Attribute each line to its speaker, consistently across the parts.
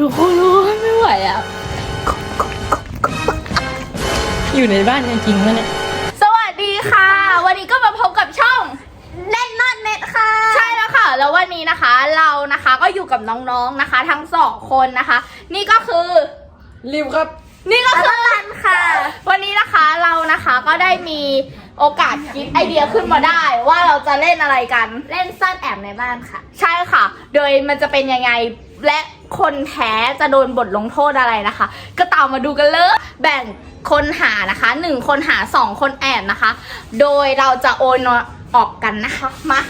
Speaker 1: ทุกคนโอ้ยไม่ไหวอะอยู่ในบ้านจริงๆวะเนี่ย
Speaker 2: สวัสดีค่ะ วันนี้ก็มาพบกับช่องเล่นนอดเน็ตค่ะ ใช่แล้วค่ะ แล้ววันนี้นะคะเรานะคะก็อยู่กับน้องๆนะคะ ทั้งสองคนนะคะ นี่ก็คือ
Speaker 1: ริวครับ
Speaker 2: นี่ก็คือรันค่ะ วันนี้นะคะเรานะคะก็ได้มีโอกาสคิดไอเดียขึ้นมาได้ ว่าเราจะเล่นอะไรกัน
Speaker 3: เล่นซ่อนแอบในบ้านค่ะ
Speaker 2: ใช่ค่ะ โดยมันจะเป็นยังไง และคนแพ้จะโดนบทลงโทษอะไรนะคะ ก็ตามมาดูกันเลย แบ่งคนหานะคะหนึ่งคนหาสองคนแอบนะคะ โดยเราจะโอนออกกันนะคะมา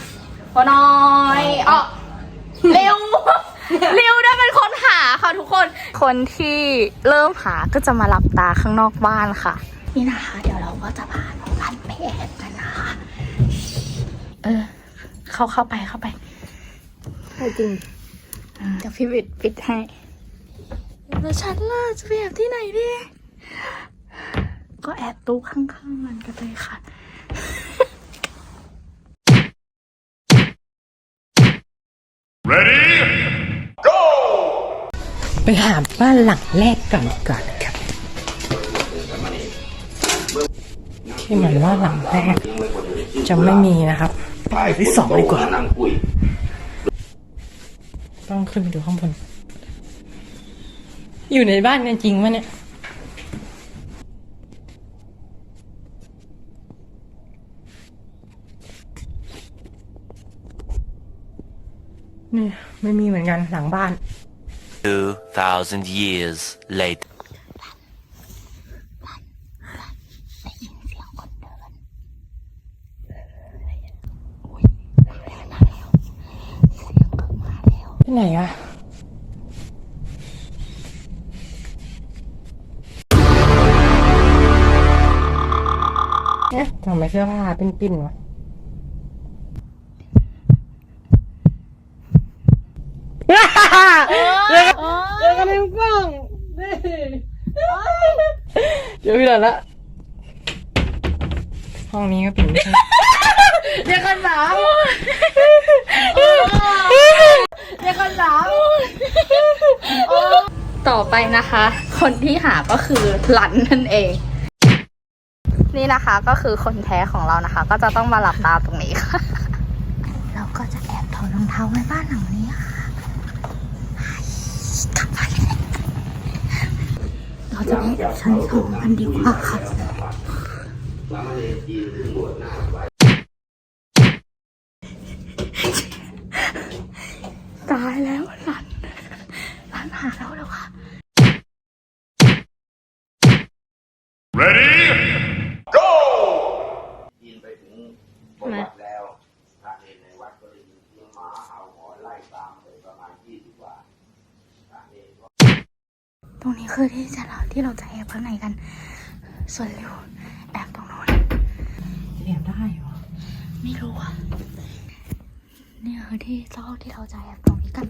Speaker 2: โอนอยออกเร็ว เร็วได้เป็นคนหาค่ะทุกคน คนที่เริ่มหาก็จะมาหลับตาข้างนอกบ้านค่ะ นี่นะคะ เดี๋ยวเราก็จะพาน้องรันไปแอบกันนะคะเออ เข้าเข้าไปเข้าไป
Speaker 1: จริง
Speaker 2: เดี๋ ยวพี่วิดปิดให้แล้วฉันล่ะจะไปแอบที่ไหนดี ก็แอบตู้ข้างๆมันก็เลยค่ะ
Speaker 4: Ready? Go!
Speaker 1: ไปหาบ้านหลังแรกก่อนดีกว่อนครับที่เหมือนว่าหลังแรกจะไม่มีนะครับไปที่สองดีกว่า ต้องขึ้นไปดูข้างบน อยู่ในบ้านจริงวะเนี่ย นี่ ไม่มีเหมือนกันหลังบ้าน
Speaker 5: Two thousand years later.
Speaker 1: ที่ไหนอะเอ๊ะทำไมเสื้อผ้าปิ้นๆวะเจอกันเจอกันในกล้องนี่เจอพี่หลานละห้องนี้ก็ปิดไม่ใช่
Speaker 2: เดี๋ยวกันหนาว เดี๋ยวกันหนาวต่อไปนะคะ คนที่หาก็คือหลันนั่นเอง นี่นะคะก็คือคนแท้ของเรานะคะ ก็จะต้องมาหลับตาตรงนี้ค่ะ เราก็จะแอบถอดรองเท้าไว้บ้านหลังนี้ค่ะกลับไปเราจะไปแอบชั้นสองกันดีกว่าค่ะ ตายแล้วหลันหลันหาเราแล้วค่ะ
Speaker 4: Ready? Go!
Speaker 6: ยินไปถึงบนวัดแล้วพระเนรในวัดก็ได้ยินเสียงหมาเห่าหอนไล่ตามไปประมาณยี่สิบกว่าพระเนรก็
Speaker 2: ตรงนี้คือที่จะเราที่เราจะแอบข้างในกัน ส่วนเร็วแอบตรงโน้น
Speaker 1: เรียนได้เหรอ
Speaker 2: ไม่รู้อะนี่คือที่ซอกที่เราจะแอบตรงนี้ กัน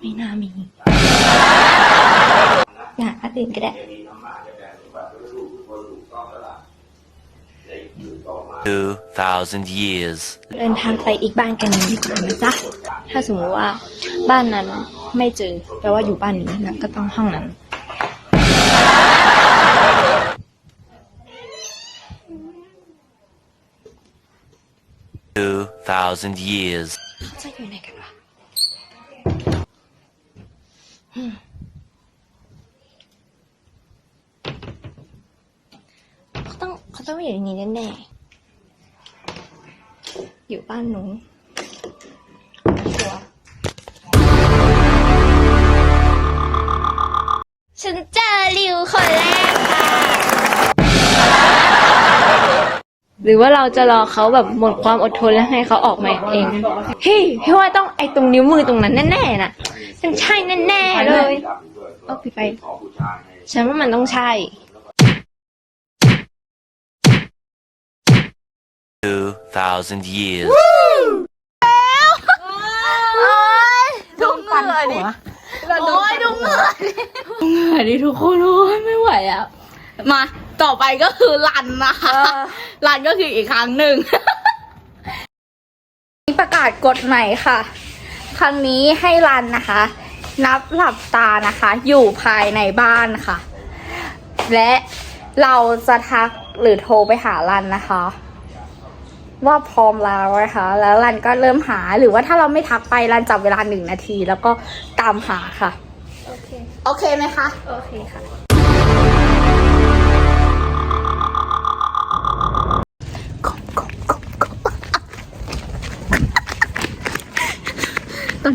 Speaker 3: ไม่น่ามี อยากอันอื่นก็ได้
Speaker 5: 2,000 years
Speaker 3: เดินทางไปอีกบ้านกันดีกว่านะจ๊ะถ้าสมมติว่าบ้านนั้นไม่เจอแปลว่าอยู่บ้านนี้นะก็ต้องห้องนั้น
Speaker 5: 2,000 years
Speaker 3: เขาจะอยู่ไหนกันวะอืม เขาต้องเขาต้องอยู่ในนี้แน่ๆอยู่บ้านหนูชัวร์ฉันเจอริวคนแรกค่ะ หรือว่าเราจะรอเขาแบบหมดความอดทนแล้วให้เขาออกมาเอง เฮ้ยพี่ว่าต้องไอตรงนิ้วมือตรงนั้นแน่ๆน่ะต้องใช่แน่ๆเลย เอาปิดไฟ
Speaker 6: ขอบูชาใน
Speaker 3: ฉันว่ามันต้องใช่
Speaker 5: Two thousand years.
Speaker 2: โอ้ยดูเหงื่อดิโอ้ยดูเหงื่อดิดูเหงื่อดิทุกคนโอ้ยไม่ไหวอะ มาต่อไปก็คือรันนะคะรันก็คืออีกครั้งหนึ่งประกาศกฎใหม่ค่ะ ครั้งนี้ให้รันนะคะ นับหลับตานะคะ อยู่ภายในบ้านค่ะ และเราจะทักหรือโทรไปหารันนะคะ ว่าพร้อมแล้วนะคะ แล้วรันก็เริ่มหาหรือว่าถ้าเราไม่ทักไปรันจับเวลาหนึ่งนาที แล้วก็ตามหาค่ะ โอเค โอเคไหมคะ โอเคค่ะ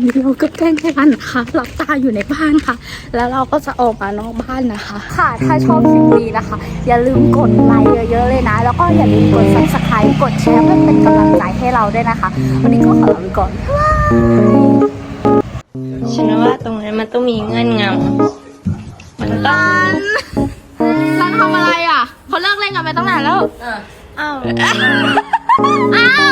Speaker 2: นี้เราก็แกล้งให้กันนะคะหลับตาอยู่ในบ้านค่ะ แล้วเราก็จะออกมานอกบ้านนะคะ ค่ะ ถ้าชอบคลิปนี้นะคะ อย่าลืมกดไลค์เยอะๆเลยนะ แล้วก็อย่าลืมกด subscribe กดแชร์เพื่อเป็นกำลังใจให้เราด้วยนะคะ วันนี้ก็ขอลาไปก่อน
Speaker 3: ฉันว่าตรงนั้นมันต้องมีเงื่อน